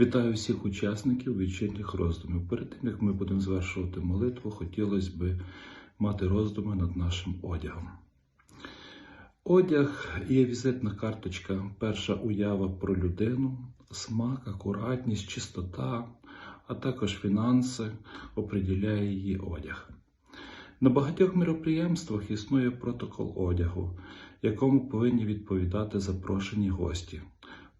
Вітаю всіх учасників вечірніх роздумів. Перед тим як ми будемо звершувати молитву, хотілося б мати роздуми над нашим одягом. Одяг є візитна карточка, перша уява про людину, смак, акуратність, чистота, а також фінанси оприділяє її одяг. На багатьох мероприємствах існує протокол одягу, якому повинні відповідати запрошені гості.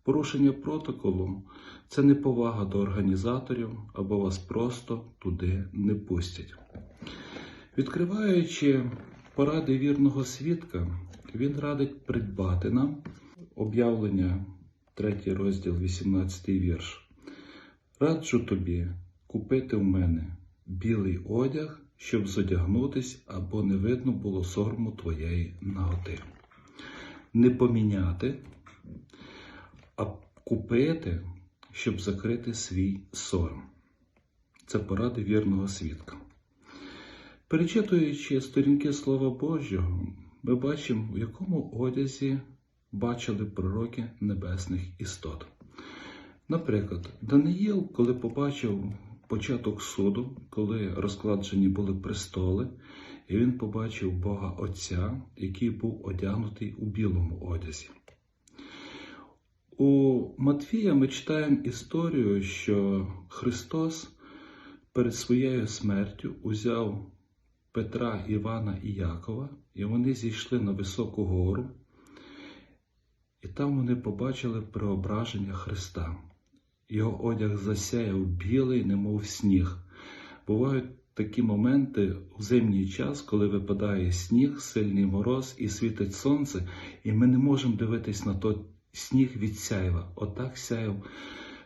Порушення протоколу це неповага до організаторів або вас просто туди не пустять. Відкриваючи поради вірного свідка, він радить придбати нам об'явлення, 3 розділ, 18 вірш. Раджу тобі купити в мене білий одяг, щоб зодягнутись або не видно було сорму твоєї наготи. Не поміняти, купити, щоб закрити свій сором. Це поради вірного свідка. Перечитуючи сторінки Слова Божого, ми бачимо, в якому одязі бачили пророки небесних істот. Наприклад, Даниїл, коли побачив початок суду, коли розкладжені були престоли, і він побачив Бога Отця, який був одягнутий у білому одязі. Матфія ми читаємо історію, що Христос перед своєю смертю узяв Петра, Івана і Якова, і вони зійшли на високу гору, і там вони побачили преображення Христа. Його одяг засяяв білий, немов сніг. Бувають такі моменти у зимній час, коли випадає сніг, сильний мороз і світить сонце, і ми не можемо дивитись на той сніг від сяйва. Отак сяяв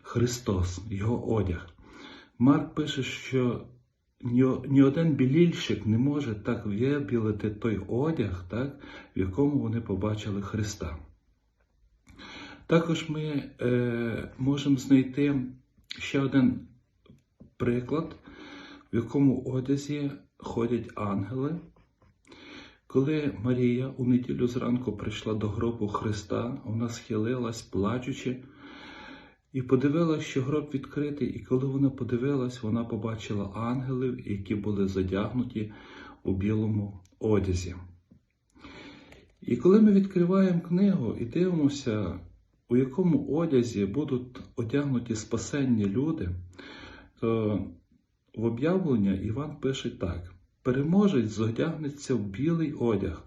Христос, його одяг. Марк пише, що ні, один білільщик не може так вибілити той одяг, так, в якому вони побачили Христа. Також ми е, можемо знайти ще один приклад, в якому одязі ходять ангели. Коли Марія у неділю зранку прийшла до гробу Христа, вона схилилась, плачучи, і подивилась, що гроб відкритий, і коли вона подивилась, вона побачила ангелів, які були задягнуті у білому одязі. І коли ми відкриваємо книгу і дивимося, у якому одязі будуть одягнуті спасенні люди, то в об'явлення Іван пише так: переможець зодягнеться в білий одяг,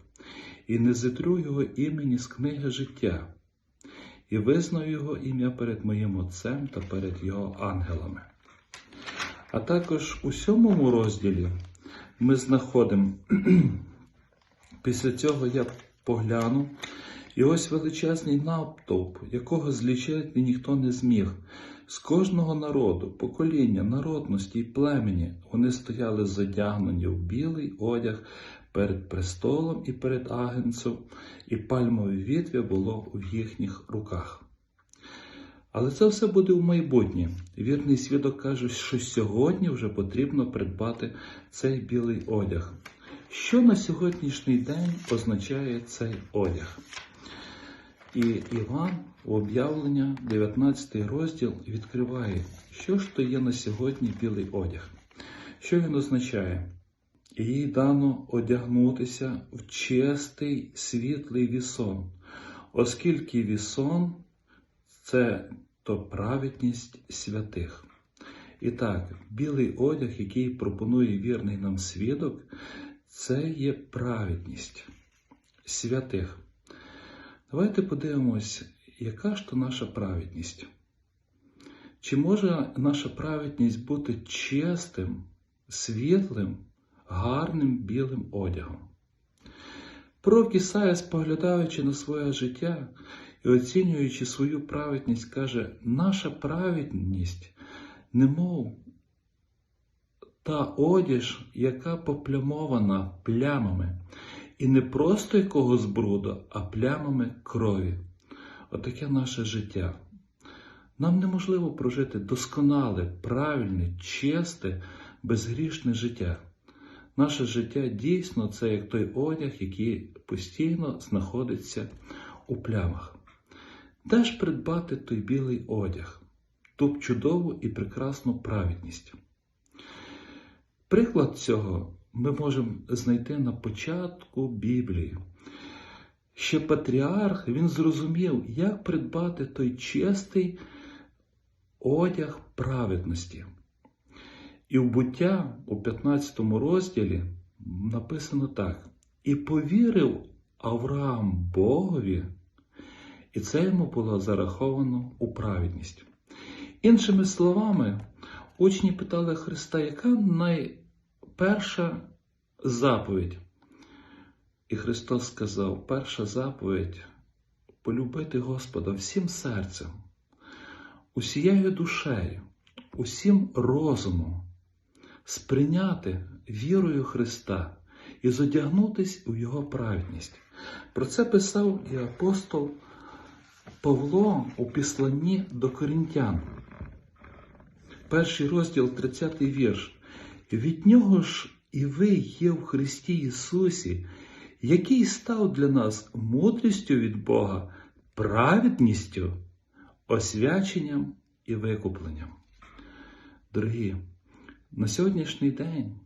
і не зитрю його імені з книги життя, і визнаю його ім'я перед моїм Отцем та перед його ангелами. А також у сьомому розділі ми знаходимо, після цього я погляну, і ось величезний натовп, якого злічити ніхто не зміг. З кожного народу, покоління, народності й племені вони стояли задягнені в білий одяг перед престолом і перед агенцем, і пальмове вітвя було в їхніх руках. Але це все буде в майбутнє. Вірний свідок каже, що сьогодні вже потрібно придбати цей білий одяг. Що на сьогоднішній день означає цей одяг? І Іван у об'явлення, 19 розділ, відкриває, що ж то є на сьогодні білий одяг. Що він означає? Їй дано одягнутися в чистий світлий вісон, оскільки вісон це то праведність святих. І так, білий одяг, який пропонує вірний нам свідок, це є праведність святих. Давайте подивимось, яка ж то наша праведність? Чи може наша праведність бути чистим, світлим, гарним білим одягом? Пророк Ісая, споглядаючи на своє життя і оцінюючи свою праведність, каже, наша праведність, немов та одіж, яка поплямована плямами, і не просто якогось бруду, а плямами крові. Отаке наше життя. Нам неможливо прожити досконале, правильне, чисте, безгрішне життя. Наше життя дійсно це як той одяг, який постійно знаходиться у плямах. Де ж придбати той білий одяг? ту чудову і прекрасну праведність. Приклад цього ми можемо знайти на початку Біблії. Ще патріарх він зрозумів, як придбати той чистий одяг праведності. І в буття у 15 розділі написано так: І повірив Авраам Богові, і це йому було зараховано у праведність. Іншими словами, учні питали Христа, яка найперша заповідь? І Христос сказав: перша заповідь полюбити Господа всім серцем, усією душею, усім розумом, сприйняти вірою Христа і зодягнутись у Його праведність. Про це писав і апостол Павло у післанні до Корінтян. Перший розділ, 30 вірш. Від нього ж і ви є в Христі Ісусі, який став для нас мудрістю від Бога, праведністю, освяченням і викупленням. Дорогі, на сьогоднішній день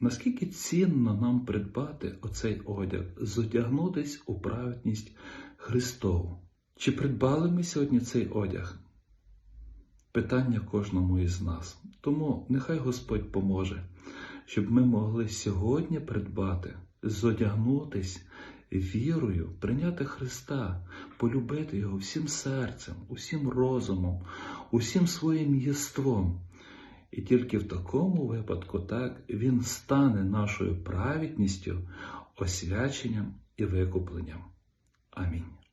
наскільки цінно нам придбати оцей одяг, зодягнутись у праведність Христову? Чи придбали ми сьогодні цей одяг? Питання кожному із нас. Тому нехай Господь поможе, щоб ми могли сьогодні придбати, зодягнутись вірою, прийняти Христа, полюбити Його всім серцем, усім розумом, усім своїм єством. І тільки в такому випадку так Він стане нашою праведністю, освяченням і викупленням. Амінь.